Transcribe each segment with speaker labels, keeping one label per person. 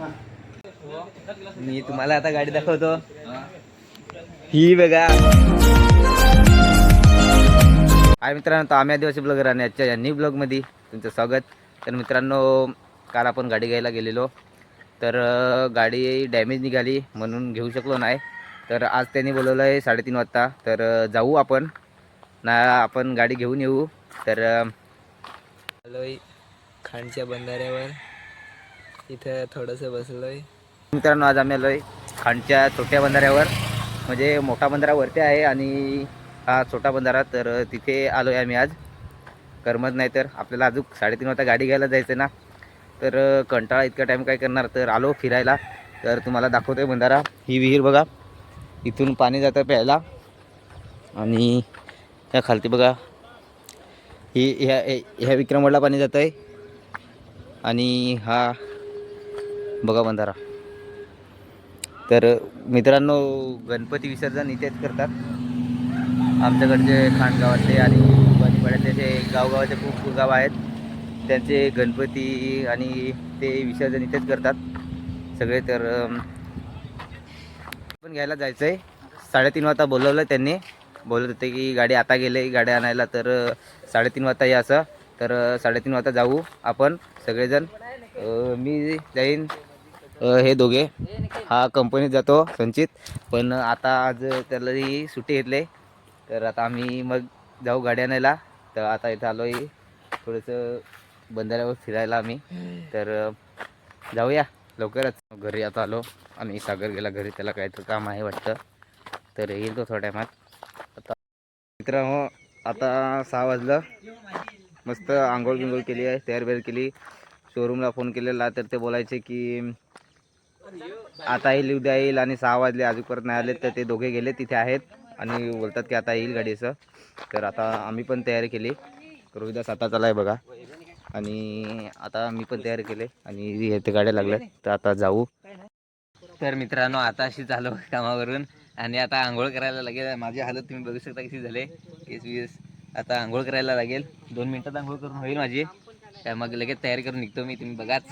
Speaker 1: मी तुम्हाला आता गाडी दाखवतो. ही. बघा. हाय मित्रांनो तर आम्ही आदिवासी ब्लॉगर आणि आजच्या या न्यू ब्लॉगमध्ये तुमचं स्वागत. तर मित्रांनो काल आपण गाडी घ्यायला गेलेलो. तर गाडी डॅमेज निघाली म्हणून घेऊ शकलो नाही. तर आज त्यांनी बोलवलं आहे साडेतीन वाजता. तर जाऊ आपण. ना आपण गाडी घेऊन येऊ. तर
Speaker 2: आलोय खांडच्या बंधाऱ्यावर. इथे थोडंसं बसलोय.
Speaker 1: मित्रांनो आज आम्ही आलो आहे खांडच्या छोट्या बंधाऱ्यावर. म्हणजे मोठा बंधारा वरती आहे आणि हा छोटा बंधारा तर तिथे आलो आहे आम्ही आज. करमत नाही तर आपल्याला अजून साडेतीन वाजता गाडी घ्यायला जायचं ना. तर कंटाळा इतका टाईम काय करणार? तर आलो फिरायला. तर तुम्हाला दाखवतो आहे बंधारा. ही विहीर बघा. इथून पाणी जातं प्यायला. आणि त्या खालती बघा. ही ह्या ह्या विक्रमवाडला पाणी जातं आहे आणि हा बघा बंधारा. तर मित्रांनो गणपती विसर्जन इथेच करतात. आमच्याकडचे खाणगावातले आणि बाजीपाड्यातले जे गावगावाचे खूप गाव आहेत त्यांचे गणपती आणि ते विसर्जन इथेच करतात. सगळे तर पण घ्यायला जायचं आहे साडेतीन वाजता बोलवलं त्यांनी. बोलत होते की गाडी आता गेले गाडी आणायला तर साडेतीन वाजता या असं. तर साडेतीन वाजता जाऊ आपण सगळेजण. मी जाईन. हे दोघे. हा कंपनीत जातो संचित. पण आता आज त्यालाही सुट्टी घेतले. तर आता आम्ही मग जाऊ गाड्या आणायला. तर आता इथं आलो आहे थोडंसं बंधाऱ्यावर फिरायला आम्ही. तर जाऊया. लवकरच. घरी आता आलो. आणि सागर गेला घरी. त्याला काहीतरी काम आहे वाटतं. तर येईल तो थोड्या टायमात. आता मित्रांनो हो, आता सहा वाजलं. मस्त आंघोळ बिंघोळ केली आहे. तयार बियार केली शोरूमला फोन केलेला. तर ते बोलायचे की आता येईल उद्या येईल आणि सहा वाजले अजून परत नाही आले तर ते दोघे गेले तिथे आहेत. आणि बोलतात की आता येईल गाडीचं. तर आता आम्ही पण तयारी केली. रोहिदास आता चालाय बघा. आणि आता मी पण तयारी केले. आणि हे ते गाड्या लागल्या तर आता जाऊ. तर मित्रांनो आता अशी झालो कामावरून. आणि आता आंघोळ करायला लागेल. माझी हालत तुम्ही बघू शकता कशी झाले. केस वीस आता आंघोळ करायला लागेल. दोन मिनटात आंघोळ करून होईल माझी. मग लगेच तयारी करून निघतो मी. तुम्ही बघाच.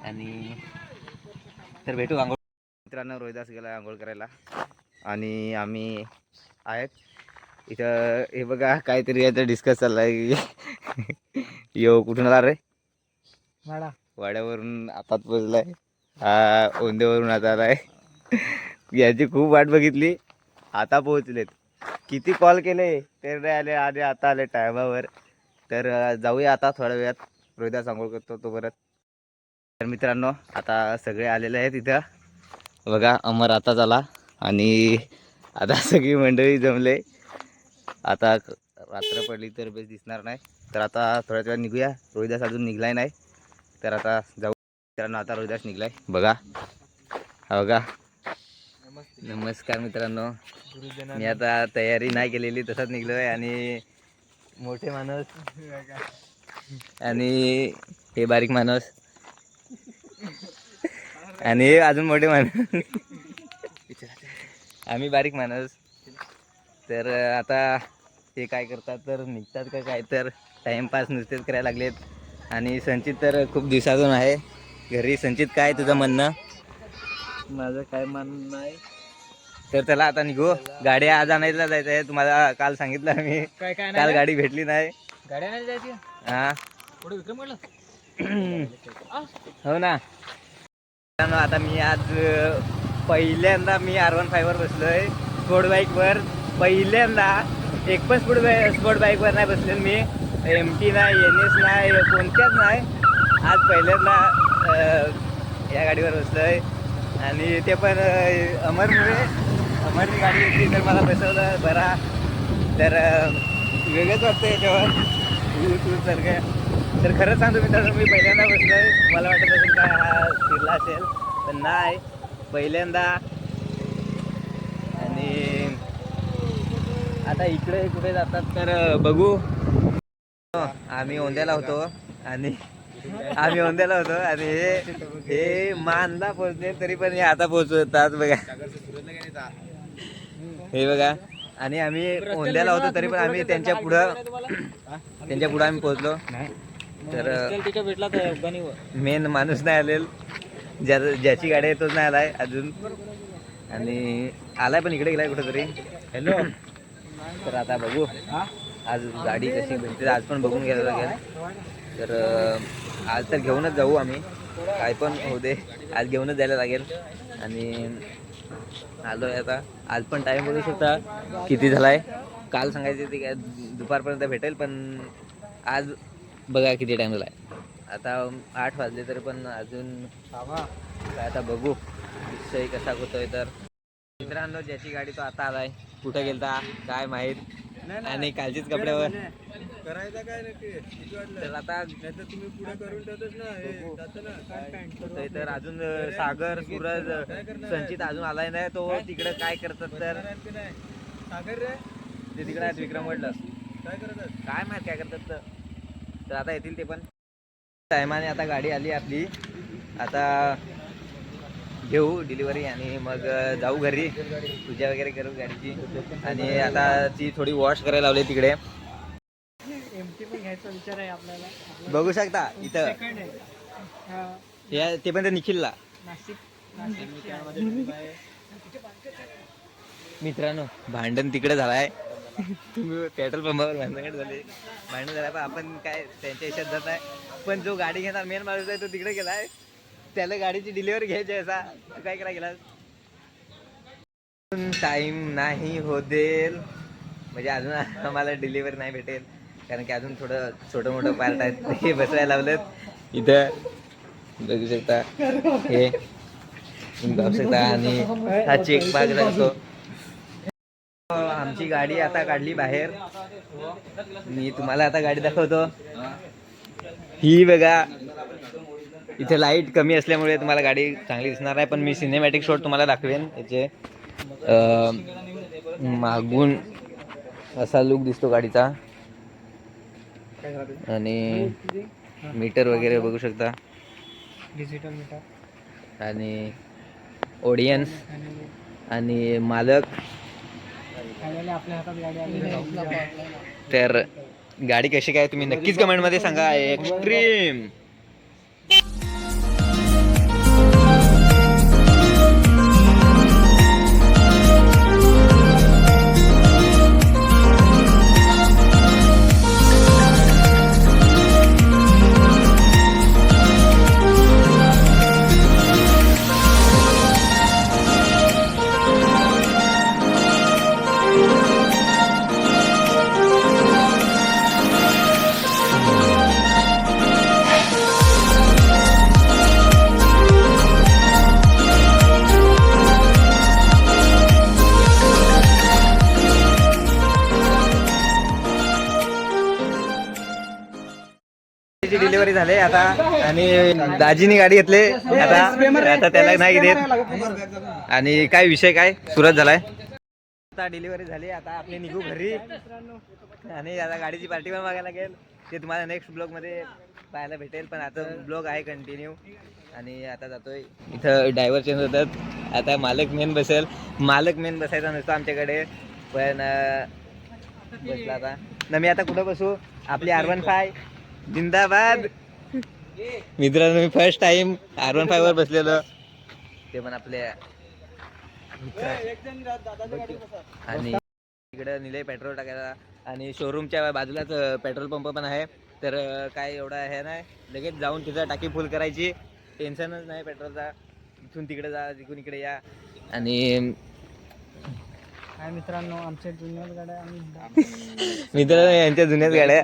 Speaker 1: आणि तर भेटू आंघोळ. मित्रांनो रोहिदास गेला आंघोळ करायला. आणि आम्ही आहेत. इथं हे बघा काहीतरी याचं डिस्कस चाललं आहे यो कुठून आला रे?
Speaker 2: वाडा.
Speaker 1: वाड्यावरून आतात पोचलाय हा ओंदेवरून आता आलाय. याची खूप वाट बघितली. आता पोहोचलेत. किती कॉल केले? ते नाही आले. आणि आता आले टायमावर. तर जाऊया आता थोड्या वेळात. रोहिदास आंघोळ करतो तो परत. तर मित्रांनो आता सगळे आलेले आहेत इथं. बघा अमर आताच आला आणि आता सगळी मंडळी जमले. आता रात्र पडली तर बेस दिसणार नाही. तर आता थोड्याच वेळा निघूया. रोहिदास अजून निघलाय नाही. तर आता जाऊ. मित्रांनो आता रोहिदास निघलाय. बघा. हा बघा. नमस्कार मित्रांनो. मी आता तयारी नाही केलेली तसंच निघलो आहे आणि मोठे माणूस. आणि हे बारीक माणूस. आणि हे अजून मोठे माणूस. आम्ही बारीक माणूस. तर आता हे काय करतात तर निघतात का काय तर टाईमपास नुसतेच करायला लागलेत. आणि संचित तर खूप दिवसातून आहे. घरी संचित काय तुझं म्हणणं?
Speaker 2: माझं काय म्हणणं आहे
Speaker 1: तर चला आता निघू. गाडी आज आणायला जायचं आहे तुम्हाला काल सांगितलं मी
Speaker 2: काय काय
Speaker 1: काल गाडी भेटली नाही.
Speaker 2: गाड्या नाही जायची?
Speaker 1: हा.
Speaker 2: पुढे विक्रम म्हटलं
Speaker 1: हो ना. आता मी आज पहिल्यांदा मी आर वन फायवर बसलोय. स्पोर्ट बाईकवर पहिल्यांदा एक पण स्पोर्ट बाई स्पोर्ट बाईकवर नाही बसले मी. एम टी नाही एन एस नाही कोणत्याच नाही. आज पहिल्यांदा या गाडीवर बसलोय. आणि ते पण अमरमुळे. अमरची गाडी होती तर मला बसवलं बरा. तर वेगळंच वाटतं याच्यावर. सारखं. तर खरंच सांगतो मित्रांनो मी पहिल्यांदा बसलोय. मला वाटत असेल काय हा फिरला असेल पण नाही. पहिल्यांदा. आणि आता इकडे कुठे जातात तर बघू. आम्ही ओंद्याला होतो आणि आम्ही ओंद्याला होतो आणि हे हे मानला पोहोचले तरी पण हे आता पोहोचतात बघा. हे बघा. आणि आम्ही ओंद्याला होतो तरी पण आम्ही त्यांच्या पुढं त्यांच्या पुढं आम्ही पोहोचलो. तर
Speaker 2: भेटला
Speaker 1: मेन माणूस नाही आलेल.
Speaker 2: ज्या ज्याची गाडी आहे तोच नाही आलाय अजून. आणि आलाय पण इकडे गेलाय कुठेतरी.
Speaker 3: हॅलो
Speaker 2: तर आता बघू. आज गाडी कशी भेटते आज पण बघून घ्यायला लागेल. तर आज तर घेऊनच जाऊ आम्ही. काय पण होऊ दे. आज घेऊनच जायला लागेल. आणि आलो आहे आता. आज पण टाईम बघू शकता किती झालाय. काल सांगायचे ते काय दुपारपर्यंत भेटेल पण आज बघा किती टाईम झालाय. आता आठ वाजले तरी पण अजून काय आता बघू. विषय कसा होतोय तर. मित्रांनो ज्याची गाडी तो आता आलाय. कुठे गेलता? काय माहीत? आणि कालचीच कपड्यावर.
Speaker 4: करायचं काय
Speaker 2: तर आता
Speaker 4: तुम्ही पुढे करून
Speaker 2: तर अजून सागर सूरज संचित अजून आलाय नाही. तो तिकडे काय करतात तर?
Speaker 4: सागर रे?
Speaker 2: ते तिकडे आहेत विक्रम वडलं.
Speaker 4: काय करतात?
Speaker 2: काय माहीत काय करतात तर? तर आता येतील ते पण. टायमाने आता गाडी आली आपली. आता घेऊ डिलिव्हरी आणि मग जाऊ घरी. पूजा वगैरे करू गाडीची. आणि आता ती थोडी वॉश करायला लावली तिकडे.
Speaker 3: एमटी पण घ्यायचा विचार आहे आपल्याला. आपला
Speaker 2: बघू शकता इथं. ते पण निखिलला. मित्रांनो भांडण तिकडे झालाय. तुम्ही पेट्रोल पंपावर भांडण झाले? भांडण झालं आपण काय त्यांच्या हिशात जात आहे पण जो गाडी घेणार मेन माणूस आहे तो तिकडे गेलाय त्याला गाडीची डिलिव्हरी घ्यायची आहे असा. तू काय करा गेलास? टाइम नाही होतेल. म्हणजे अजून आम्हाला डिलिव्हरी नाही भेटेल. कारण की अजून थोडं छोटं मोठं पार्ट आहे ते बसवायला लावलेत. इथं बघू शकता. हे बघू शकता. आणि हा चेक बाग लागतो आमची गाडी आता काढली बाहेर. मी तुम्हाला आता गाडी दाखवतो. ही बघा इथे लाइट कमी असल्यामुळे तुम्हाला गाडी चांगली दिसणार आहे पण मी सिनेमॅटिक शॉट तुम्हाला दाखवेन. याचे मागून असा लुक दिसतो गाडीचा. आणि मीटर वगैरे बघू शकता.
Speaker 3: डिजिटल मीटर
Speaker 2: आणि ऑडियन्स
Speaker 3: आणि
Speaker 2: मालक
Speaker 3: फायनली आपल्या हातात गाडी आलेली आहे
Speaker 2: तर गाडी कशी काय तुम्ही नक्कीच कमेंटमध्ये सांगा. एक्स्ट्रीम डिलिव्हरी झाले आता. आणि दाजीनी गाडी घेतले. आता आता त्याला नाही देत. आणि काय विषय काय? सुरत झालाय. आता डिलिव्हरी झाली. आता आपली निघू घरी. आणि आता गाडीची पार्टी पण बघायला लागेल. ते तुम्हाला नेक्स्ट ब्लॉगमध्ये पाहायला भेटेल. पण आता ब्लॉग आहे कंटिन्यू आणि आता जातोय. इथं ड्रायव्हर चेंज होतात. आता मालक मेन बसेल. मालक मेन बसायचा नसतो आमच्याकडे. पण बसला आता. ना मी आता कुठं बसू? आपली आर वन फाय जिंदाबाद. मित्रांनो मी first time R one five वर बसलेलो. ते पण आपल्या आणि इकडे निलय पेट्रोल टाकायला. आणि शोरूमच्या बाजूलाच पेट्रोल पंप पण आहे. तर काय एवढं हे नाही लगेच जाऊन तिथं टाकी फुल करायची. टेन्शनच नाही पेट्रोलचा इथून तिकडे जा तिकडून इकडे या. आणि
Speaker 3: काय मित्रांनो आमच्या जुन्याच गाड्या आम्ही
Speaker 2: यांच्या जुन्याच गाड्या.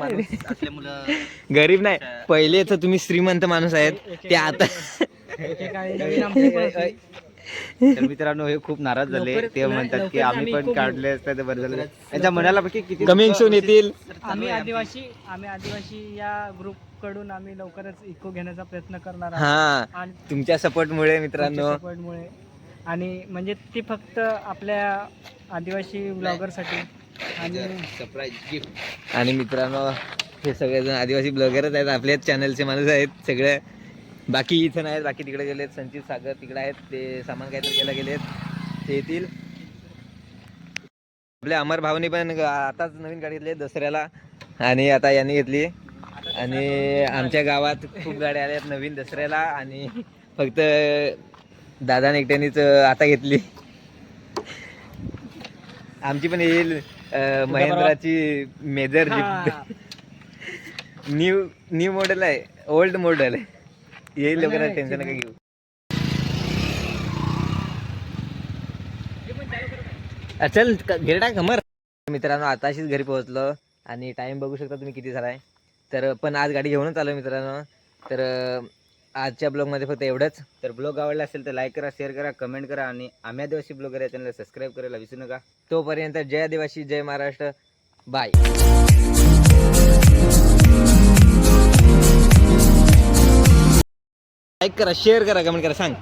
Speaker 2: गरीब नाही. पहिले तर तुम्ही श्रीमंत माणूस आहेत. ते आता
Speaker 3: एकेकाळी नवीन आमची पण होती.
Speaker 4: तर मित्रांनो हे खूप नाराज झाले. ते म्हणतात की आम्ही पण काढले असते तर बरं झालं. त्यांच्या मनाला पैकी किती
Speaker 2: कमिंग सून येतील.
Speaker 3: आम्ही आदिवासी आम्ही आदिवासी या ग्रुपकडून आम्ही लवकरच इको घेण्याचा प्रयत्न करणार आहोत.
Speaker 2: हा.
Speaker 3: आणि
Speaker 2: तुमच्या सपोर्टमुळे मित्रांनो.
Speaker 3: सपोर्टमुळे आणि म्हणजे ती फक्त आपल्या आदिवासी ब्लॉगरसाठी. आणि
Speaker 2: आणि मित्रांनो हे सगळेजण आदिवासी ब्लॉगरच आहेत. आपल्याच चॅनलचे माणूस आहेत सगळे. बाकी इथे नाहीत बाकी तिकडे गेलेत. संचित सागर तिकडे आहेत. ते सामान काहीतरी घ्यायला गेलेत. ते येतील. आपल्या अमर भावनी पण आताच नवीन गाडी घेतली आहे दसऱ्याला. आणि आता यांनी घेतली. आणि आमच्या गावात खूप गाड्या आल्यात नवीन दसऱ्याला. आणि फक्त दादा एकट्यानेच आता घेतली. आमची पण येईल महिंद्राची major jeep new new model आहे ओल्ड मॉडेल आहे. येईल लोकांना टेन्शन नका घेऊ. चल क- घे टाक मर. मित्रांनो आताशीच घरी पोहोचलो आणि टाइम बघू शकता तुम्ही किती झाला आहे तर पण आज गाडी घेऊनच आलो मित्रांनो. तर आजच्या ब्लॉगमध्ये फक्त एवढंच. तर ब्लॉग आवडला असेल तर लाईक करा शेअर करा कमेंट करा आणि आम्ही आदिवासी ब्लॉगर या चॅनलला सबस्क्राईब करायला विसरू नका. तोपर्यंत जय आदिवासी जय महाराष्ट्र. बाय लाईक करा शेअर करा कमेंट करा सांग.